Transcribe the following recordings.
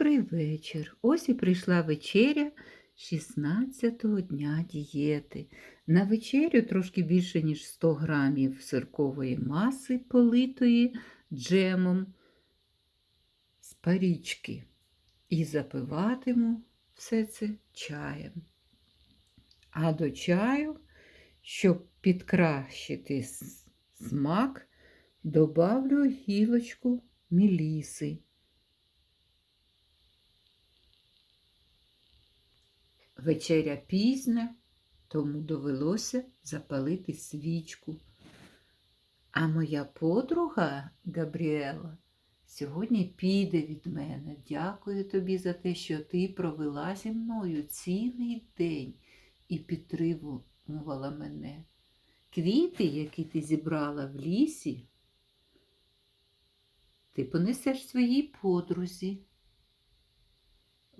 Добрий вечір. Ось і прийшла вечеря 16-го дня дієти. На вечерю трошки більше, ніж 100 грамів сиркової маси, политої джемом з парічки. І запиватиму все це чаєм. А до чаю, щоб підкращити смак, добавлю гілочку міліси. Вечеря пізня, тому довелося запалити свічку. А моя подруга Габріела сьогодні піде від мене. Дякую тобі за те, що ти провела зі мною цілий день і підтримувала мене. Квіти, які ти зібрала в лісі, ти понесеш своїй подрузі.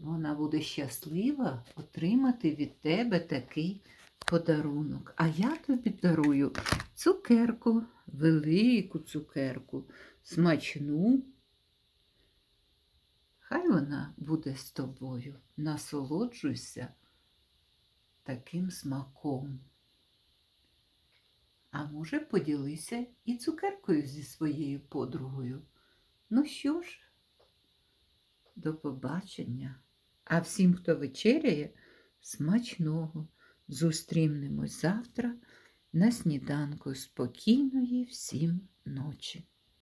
Вона буде щаслива отримати від тебе такий подарунок. А я тобі дарую цукерку, велику цукерку, смачну. Хай вона буде з тобою. Насолоджуйся таким смаком. А може, поділися і цукеркою зі своєю подругою. Ну що ж, до побачення. А всім, хто вечеряє, смачного. Зустрінемось завтра на сніданку спокійної всім ночі.